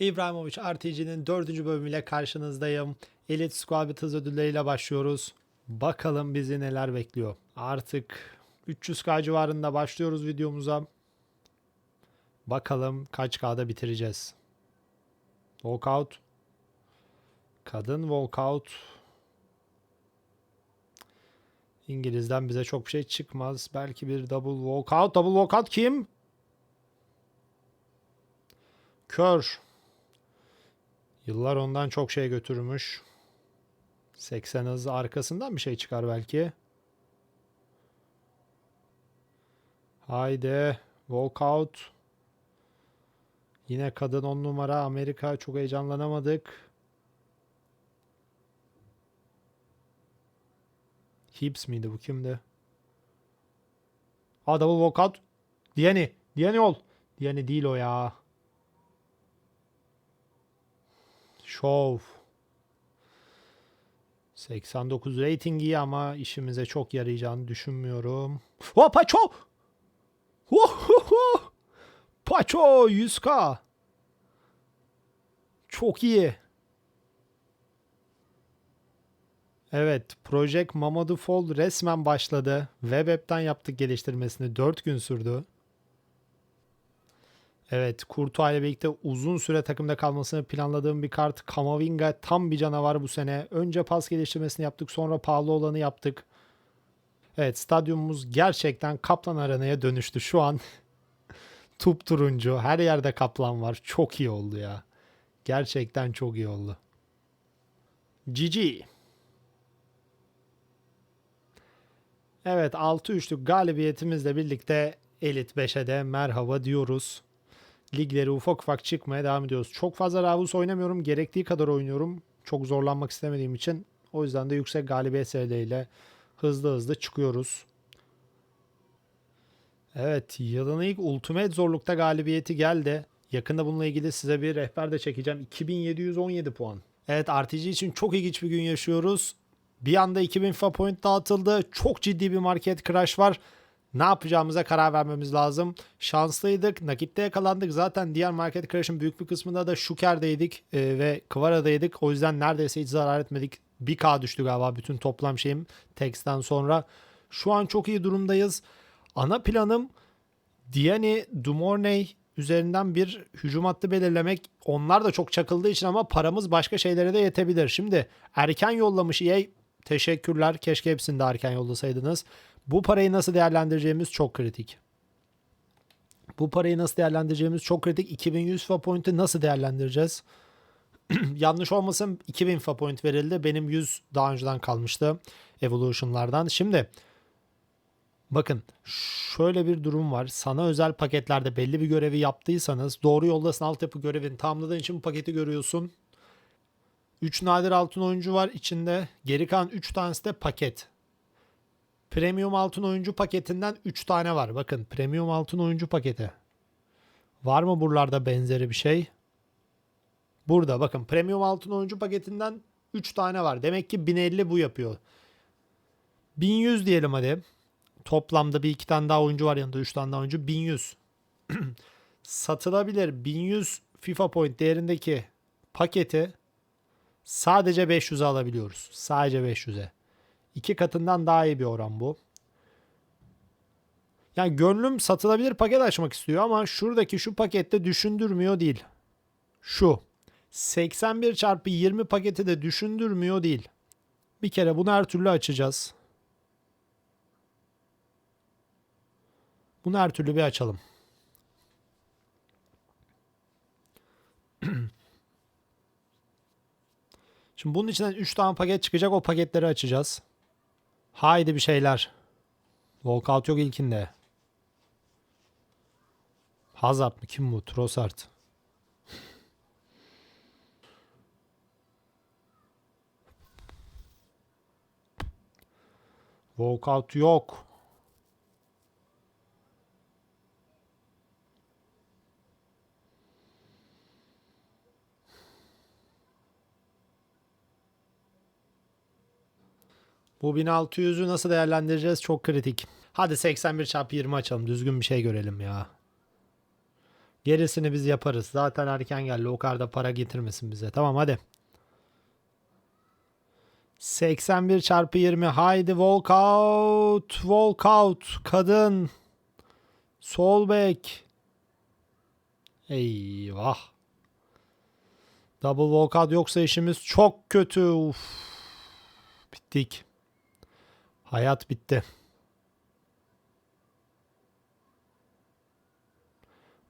İbrahimovic RTG'nin dördüncü bölümüyle karşınızdayım. Elite Squad hız ödülleriyle başlıyoruz. Bakalım bizi neler bekliyor. Artık 300k civarında başlıyoruz videomuza. Bakalım kaç K'da bitireceğiz. Walkout. Kadın walkout. İngiliz'den bize çok bir şey çıkmaz. Belki bir double walkout. Double walkout kim? Kör. Yıllar ondan çok şey götürmüş. 80 hız arkasından bir şey çıkar belki. Haydi. Walkout. Yine kadın 10 numara. Amerika çok heyecanlanamadık. Hips miydi bu kimdi? Aa double walkout. Diani. Diani ol. Diani değil o ya. Şov. 89 rating iyi ama işimize çok yarayacağını düşünmüyorum. Oh Paço! Oh! Paço 100k. Çok iyi. Evet, Project Mamadou Fall resmen başladı. Web app'ten yaptık geliştirmesini. 4 gün sürdü. Evet, Kurtuğa ile birlikte uzun süre takımda kalmasını planladığım bir kart. Kamavinga tam bir canavar bu sene. Önce pas geliştirmesini yaptık, sonra pahalı olanı yaptık. Evet, stadyumumuz gerçekten Kaplan Arena'ya dönüştü. Şu an tup turuncu, her yerde kaplan var. Çok iyi oldu ya. Gerçekten çok iyi oldu. GG. Evet 6-3'lük galibiyetimizle birlikte Elit 5'e de merhaba diyoruz. Ligleri ufak ufak çıkmaya devam ediyoruz. Çok fazla Ravus oynamıyorum. Gerektiği kadar oynuyorum. Çok zorlanmak istemediğim için. O yüzden de yüksek galibiyet serileriyle hızlı hızlı çıkıyoruz. Evet yılın ilk Ultimate zorlukta galibiyeti geldi. Yakında bununla ilgili size bir rehber de çekeceğim. 2717 puan. Evet RPG için çok ilginç bir gün yaşıyoruz. Bir anda 2000 FIFA point dağıtıldı. Çok ciddi bir market crash var. Ne yapacağımıza karar vermemiz lazım. Şanslıydık. Nakitte yakalandık. Zaten diğer market crash'ın büyük bir kısmında da Şuker'deydik e, ve Kvara'daydık. O yüzden neredeyse hiç zarar etmedik. 1K düştü galiba bütün toplam şeyim Tex'ten sonra. Şu an çok iyi durumdayız. Ana planım Diani Dumorney üzerinden bir hücum hattı belirlemek. Onlar da çok çakıldığı için ama paramız başka şeylere de yetebilir. Şimdi erken yollamış EA teşekkürler. Keşke hepsini de erken yollasaydınız. Bu parayı nasıl değerlendireceğimiz çok kritik. Bu parayı nasıl değerlendireceğimiz çok kritik. 2100 FIFA point'i nasıl değerlendireceğiz? Yanlış olmasın 2000 FIFA point verildi. Benim 100 daha önceden kalmıştı Evolution'lardan. Şimdi Bakın şöyle bir durum var. Sana özel paketlerde belli bir görevi yaptıysanız doğru yoldasın altyapı görevini tamamladığın için bu paketi görüyorsun. 3 nadir altın oyuncu var içinde. Geri kalan 3 tanesi de paket. Premium altın oyuncu paketinden 3 tane var. Bakın premium altın oyuncu paketi. Var mı buralarda benzeri bir şey? Burada bakın premium altın oyuncu paketinden 3 tane var. Demek ki 1050 bu yapıyor. 1100 diyelim hadi. Toplamda bir iki tane daha oyuncu var yanında. Üç tane daha oyuncu. 1100. Satılabilir. 1100 FIFA point değerindeki paketi sadece 500'e alabiliyoruz. Sadece 500'e. İki katından daha iyi bir oran bu. Yani gönlüm satılabilir paket açmak istiyor ama şuradaki şu pakette düşündürmüyor değil. Şu. 81 çarpı 20 paketi de düşündürmüyor değil. Bir kere bunu her türlü açacağız. Bunu her türlü bir açalım. Şimdi bunun içinden 3 tane paket çıkacak. O paketleri açacağız. Haydi bir şeyler. Walkout yok ilkinde. Hazard mı? Kim bu? Trossard. Walkout yok. Bu 1600'ü nasıl değerlendireceğiz? Çok kritik. Hadi 81 çarpı 20 açalım. Düzgün bir şey görelim ya. Gerisini biz yaparız. Zaten erken geldi. O kadar da para getirmesin bize. Tamam hadi. 81 çarpı 20. Haydi walk out. Walk out. Kadın. Sol bek. Eyvah. Double walk out yoksa işimiz çok kötü. Uf. Bittik. Hayat bitti.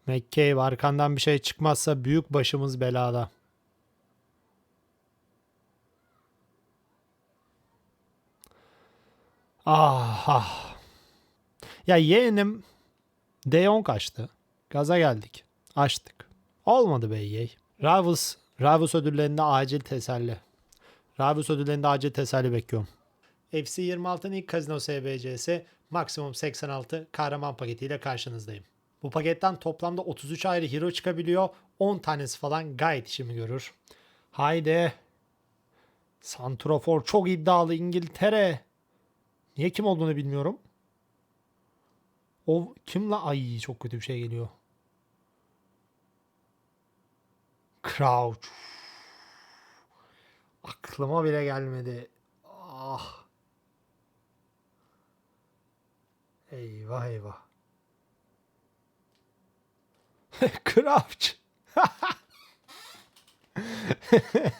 McCabe arkandan bir şey çıkmazsa büyük başımız belada. Ah ah. Ya yeğenim De Jong açtı. Gaza geldik. Açtık. Olmadı be yeğ. Ravus, Ravus ödüllerinde acil teselli. Ravus ödüllerinde acil teselli bekliyorum. FC 26'nın ilk kazino SBC'si maksimum 86 kahraman paketiyle karşınızdayım. Bu paketten toplamda 33 ayrı hero çıkabiliyor. 10 tanesi falan gayet işimi görür. Haydi. Santrofor çok iddialı İngiltere. Niye kim olduğunu bilmiyorum. O kim la? Ay çok kötü bir şey geliyor. Crouch. Aklıma bile gelmedi. Eyvah eyvah. Crouch.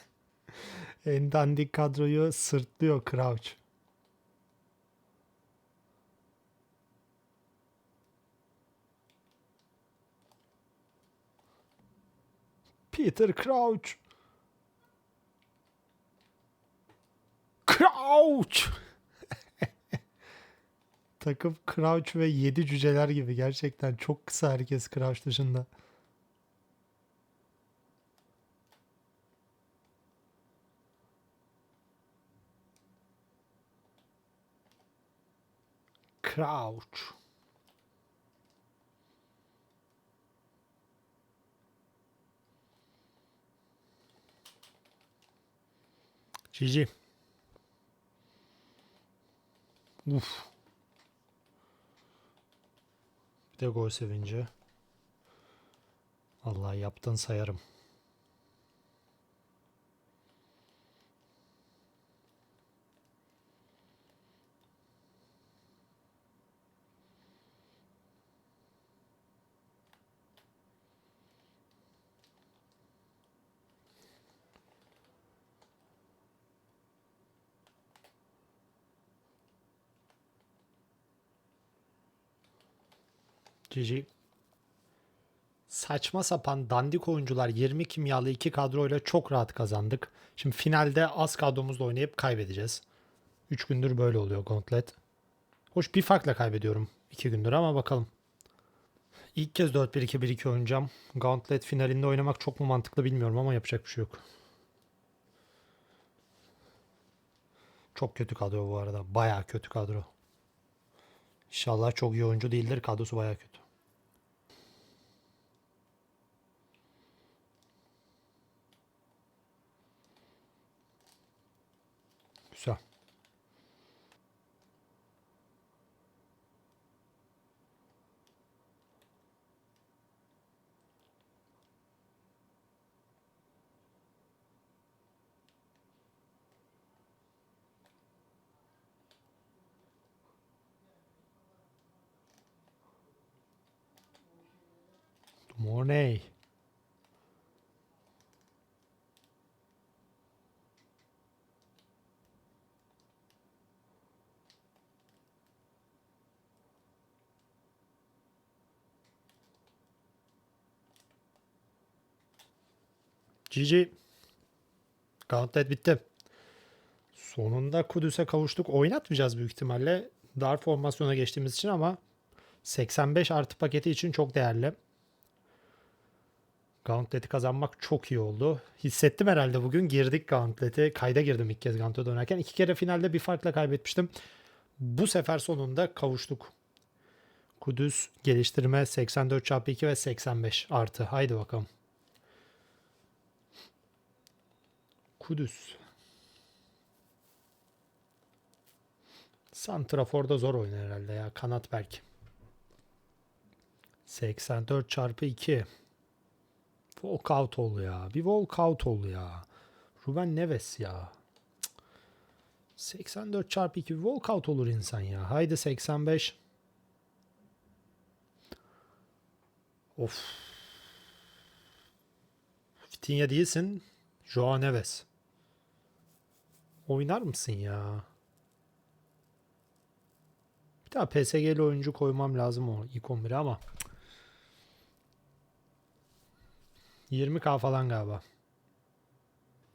en dandik kadroyu sırtlıyor Crouch. Peter Crouch. Crouch. Takım Crouch ve 7 cüceler gibi gerçekten çok kısa herkes Crouch dışında. Crouch. GG. Uf. Bir de gol sevinci. Vallahi yaptın sayarım. GG. Saçma sapan dandik oyuncular 20 kimyalı iki kadroyla çok rahat kazandık. Şimdi finalde az kadromuzla oynayıp kaybedeceğiz. 3 gündür böyle oluyor Gauntlet. Hoş bir farkla kaybediyorum 2 gündür ama bakalım. İlk kez 4-1-2-1-2 oynayacağım. Gauntlet finalinde oynamak çok mu mantıklı bilmiyorum ama yapacak bir şey yok. Çok kötü kadro bu arada. Bayağı kötü kadro. İnşallah çok iyi oyuncu değildir. Kadrosu bayağı kötü. Mornay. GG. Gauntlet bitti. Sonunda Kudüs'e kavuştuk. Oynatmayacağız büyük ihtimalle. Dar formasyona geçtiğimiz için ama 85 artı paketi için çok değerli. Gauntlet'i kazanmak çok iyi oldu. Hissettim herhalde bugün. Girdik Gauntlet'e. Kayda girdim ilk kez Gauntlet oynarken. İki kere finalde bir farkla kaybetmiştim. Bu sefer sonunda kavuştuk. Kudüs geliştirme 84 çarpı 2 ve 85 artı. Haydi bakalım. Kudüs. Santrafor'da zor oynar herhalde ya. Kanat belki. 84 çarpı 2. Walkout ol ya. Bir walkout ol ya. Ruben Neves ya. Cık. 84 çarpı 2 bir walkout olur insan ya. Haydi 85. Of. Vitinha değilsin. Joao Neves. Oynar mısın ya? Bir daha PSG'li oyuncu koymam lazım o ilk 11'e ama. 20k falan galiba.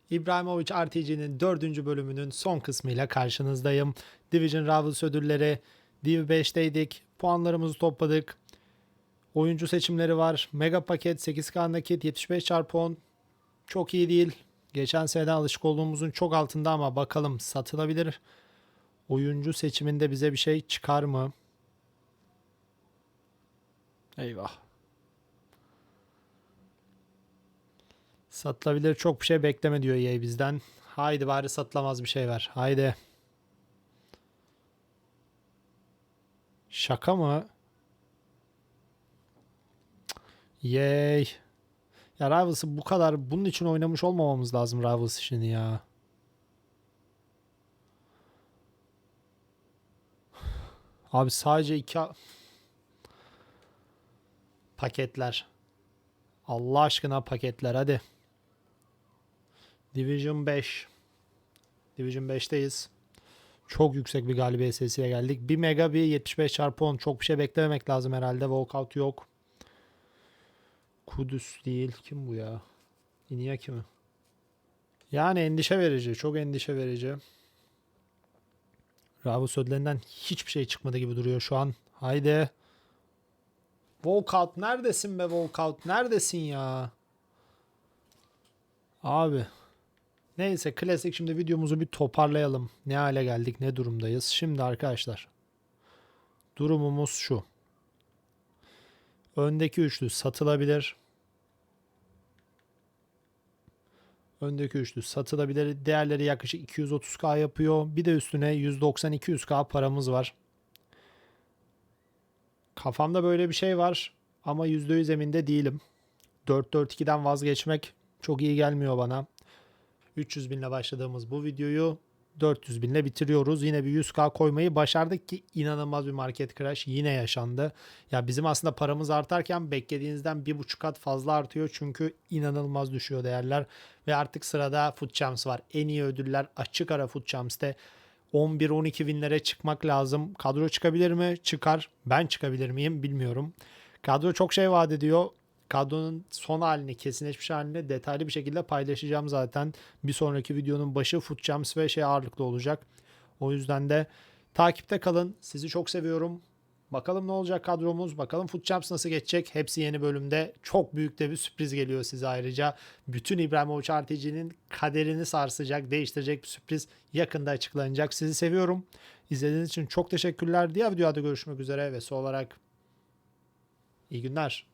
İbrahimovic RTG'nin dördüncü bölümünün son kısmıyla karşınızdayım. Division Rivals ödülleri Div 5'teydik. Puanlarımızı topladık. Oyuncu seçimleri var. Mega paket 8K nakit 75 çarpı 10. Çok iyi değil. Geçen seneden alışık olduğumuzun çok altında ama bakalım satılabilir. Oyuncu seçiminde bize bir şey çıkar mı? Eyvah. Satılabilir çok bir şey bekleme diyor EA bizden. Haydi bari satılamaz bir şey ver. Haydi. Şaka mı? Yay. Ya Rivals'ı bu kadar bunun için oynamış olmamamız lazım Rivals işini ya. Abi sadece iki paketler. Allah aşkına paketler hadi. Division 5. Division 5'teyiz. Çok yüksek bir galibiyet sesiyle geldik. 1 mega bir 75 çarpı 10. Çok bir şey beklememek lazım herhalde. Walkout yok. Kudüs değil. Kim bu ya? Iñaki mi? Yani endişe verici. Çok endişe verici. Ravus ödülerinden hiçbir şey çıkmadı gibi duruyor şu an. Haydi. Walkout neredesin be Walkout? Neredesin ya? Abi. Neyse klasik şimdi videomuzu bir toparlayalım. Ne hale geldik, ne durumdayız. Şimdi arkadaşlar. Durumumuz şu. Öndeki üçlü satılabilir. Öndeki üçlü satılabilir. Değerleri yaklaşık 230k yapıyor. Bir de üstüne 190-200k paramız var. Kafamda böyle bir şey var ama %100 emin de değilim. 4-4-2'den vazgeçmek çok iyi gelmiyor bana. 300 binle başladığımız bu videoyu 400 binle bitiriyoruz. Yine bir 100k koymayı başardık ki inanılmaz bir market crash yine yaşandı. Ya bizim aslında paramız artarken beklediğinizden bir buçuk kat fazla artıyor çünkü inanılmaz düşüyor değerler ve artık sırada Food Champs var. En iyi ödüller açık ara Food Champs'te 11-12 winlere çıkmak lazım. Kadro çıkabilir mi? Çıkar. Ben çıkabilir miyim? Bilmiyorum. Kadro çok şey vaat ediyor. Kadronun son halini, kesinleşmiş halini detaylı bir şekilde paylaşacağım zaten. Bir sonraki videonun başı Food Champs ve şey ağırlıklı olacak. O yüzden de takipte kalın. Sizi çok seviyorum. Bakalım ne olacak kadromuz. Bakalım Food Champs nasıl geçecek. Hepsi yeni bölümde. Çok büyük de bir sürpriz geliyor size ayrıca. Bütün İbrahimovic RTG'nin kaderini sarsacak, değiştirecek bir sürpriz yakında açıklanacak. Sizi seviyorum. İzlediğiniz için çok teşekkürler. Diğer videoda görüşmek üzere ve son olarak iyi günler.